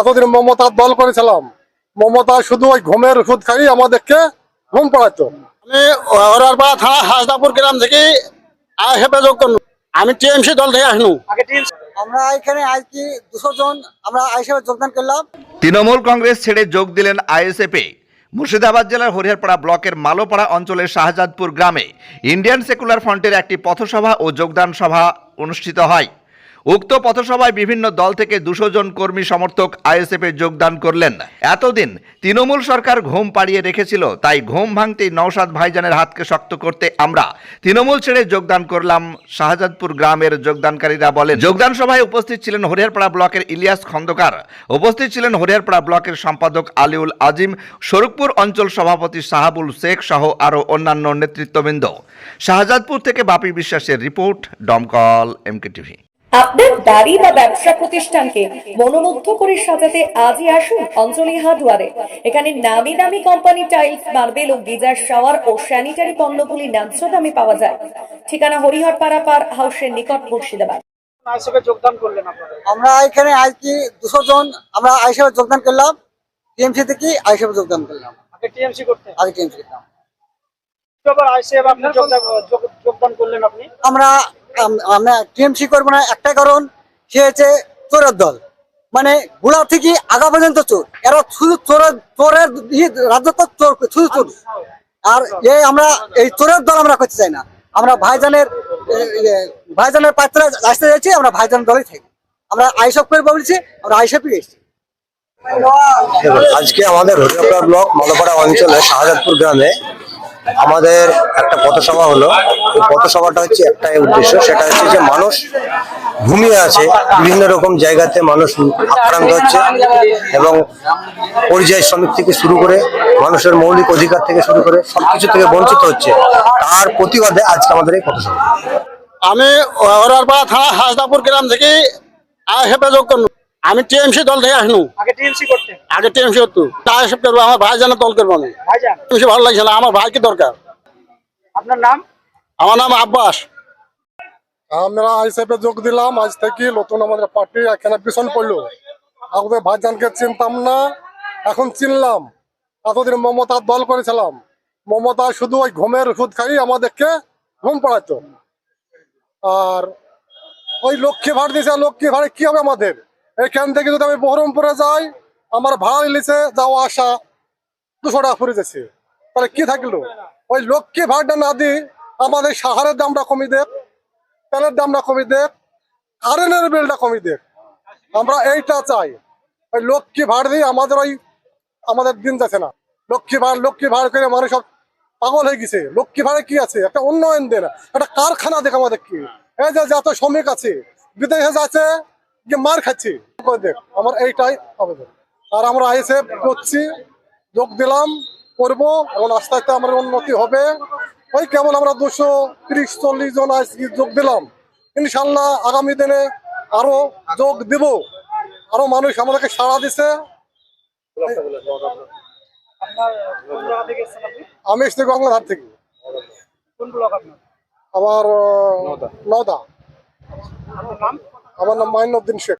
এতদিন মমতার দল করেছিলাম। মমতা শুধু ওই ঘুমের ওষুধ খাই আমাদেরকে ঘুম পড়াতো আমি হরারপাড়া থানা হাসদাপুর গ্রাম থেকে আইএসএফে যোগ করলাম। আমি টিএমসি দল থেকে আসনু আমরা এখানে আজকে দুশো জন আমরা আইসিএফে যোগদান করলাম। তৃণমূল কংগ্রেস ছেড়ে যোগ দিলেন আইএসএফে। মুর্শিদাবাদ জেলার হরিহরপাড়া ব্লকের মালোপাড়া অঞ্চলের শাহজাদপুর গ্রামে ইন্ডিয়ান সেকুলার ফ্রন্টের একটি পথসভা ও যোগদান সভা অনুষ্ঠিত হয়। উক্ত পথসভায় বিভিন্ন দল থেকে দুশো জন কর্মী সমর্থক আইএসএফে যোগদান করলেন। এতদিন তৃণমূল সরকার ঘুম পাড়িয়ে রেখেছিল, তাই ঘুম ভাঙতেই নওশাদ ভাইজানের হাতকে শক্ত করতে আমরা তৃণমূল ছেড়ে যোগদান করলাম, শাহজাদপুর গ্রামের যোগদানকারীরা বলেন। যোগদান সভায় উপস্থিত ছিলেন হরিহরপাড়া ব্লকের ইলিয়াস খন্দকার, উপস্থিত ছিলেন হরিহরপাড়া ব্লকের সম্পাদক আলিউল আজিম শরীফপুর অঞ্চল সভাপতি সাহাবুল শেখ সহ আরও অন্যান্য নেতৃত্ববৃন্দ। শাহজাদপুর থেকে বাপি বিশ্বাসের রিপোর্ট ডমকল এমকে টিভি আপনার বাড়ি বা ব্যবসা প্রতিষ্ঠানকে মনোমুগ্ধ করে সাজাতে আজই আসুন অঞ্জলি হার্ডওয়ারে। এখানে নামি দামি কোম্পানি টাইলস মার্বেল ও গিজার শাওয়ার ও স্যানিটারি পণ্যগুলি ন্যায্য দামে পাওয়া যায়। ঠিকানা হরিহরপাড়া পার হাউসের নিকট মুর্শিদাবাদ। যোগদান করলেন আমরা এখানে আজকে দুশো জন আমরা আইসিএফে যোগদান করলাম টিএমসি থেকে আইসিএফে যোগদান করলাম। আগে টিএমসি করতেন আগে টিএমসি করতাম। এবার আইসিএফ আপনি যোগদান করলেন আপনি? আমরা আম- আমরা টিএমসি করব না একটাই কারণ, সে হচ্ছে চোরের দল। মানে গোড়া থেকে আগা পর্যন্ত চোর। এরা শুধু চোরের চোরের রাজত্ব চোর, শুধু চোর। আর এই আমরা, এই চোরের দল আমরা করতে চাই না। আমরা ভাইজানের ভাইজানের পাত্রে আসতে যাচ্ছি আমরা ভাইজান দলই থাকি। আমরা আইসব করে বলছি, আমরা আইসবই এসেছি। আজকে আমাদের হরিয়াপাড়া ব্লক, মালোপাড়া অঞ্চলে শাহজাদপুর গ্রামে আমাদের একটা পথসভা হলো। এই পথসভাটা হচ্ছে একটাই উদ্দেশ্য, সেটা হচ্ছে যে মানুষ ঘুমিয়ে আছে, বিভিন্ন রকম জায়গাতে মানুষ আক্রান্ত হচ্ছে এবং পরিযায়ী শ্রমিক থেকে শুরু করে মানুষের মৌলিক অধিকার থেকে শুরু করে সবকিছু থেকে বঞ্চিত হচ্ছে। তার প্রতিবাদে আজকে আমাদের এই পথসভা। আমি থানা হাসদাপুর গ্রাম থেকে যোগ করলাম আমি টিএমসি দল থেকে আসনু। আগে টিএমসি করতেন আগে টিএমসি হতো আইএসএফ করব আমার ভাই জানা দল করব আমি। ভাইজান? টিএমসি ভালো লাগছে না আমার ভাইকে দরকার। আপনার নাম? আমার নাম আব্বাস। আমরা আইসিএফে যোগ দিলাম আজ থেকে নতুন আমাদের পার্টি এখানে পিছন পড়ল। আমাদের ভাইজানকে চিনতাম না এখন চিনলাম। এতদিন মমতার দল করেছিলাম। মমতা শুধু ওই ঘুমের ওষুধ খাই আমাদেরকে ঘুম পড়াতো। আর ওই লক্ষ্মী ভাড় দিয়েছে লক্ষ্মী ভাড়ে কি হবে আমাদের? এখান থেকে যদি আমি বহরমপুরে যাই, আমার ভাড়া নিলেছে যাওয়া আসা দুশো টাকা পড়ে যাচ্ছে। তাহলে কি থাকল? ওই লক্ষ্মী ভাড়টা না দিই আমাদের সাহারের দামটা কমিয়ে দেব তেলের দামটা কমিয়ে দেব কারেন্টের বিলটা কমিয়ে দেব আমরা এইটা চাই। ওই লক্ষ্মী ভাড় দিয়ে আমাদের ওই আমাদের দিন যাচ্ছে না। লক্ষ্মী ভাড় লক্ষ্মী ভাড় করে মানুষ সব পাগল হয়ে গেছে। লক্ষ্মী ভাড়ে কি আছে? একটা উন্নয়ন দেন। একটা কারখানা দেখ আমাদের কি। এই যে যত শ্রমিক আছে, বিদেশে যাচ্ছে যে মার খাচ্ছি। দেখ আমার এইটাই আবেদন। আর আমরা আইসে করছি যোগ দিলাম করব এবং আস্তে আস্তে আমার উন্নতি হবে। ওই কেবল আমরা দুশো তিরিশ চল্লিশ জন আজকে যোগ দিলাম। ইনশাল্লাহ আগামী দিনে আরও যোগ দিব। আরও মানুষ আমাদেরকে সাড়া দিছে। আমি এসছি গঙ্গাধার থেকে। কোন ব্লক আপনার? আমার নদা নাম? আমার নাম মাইনুদ্দিন শেখ।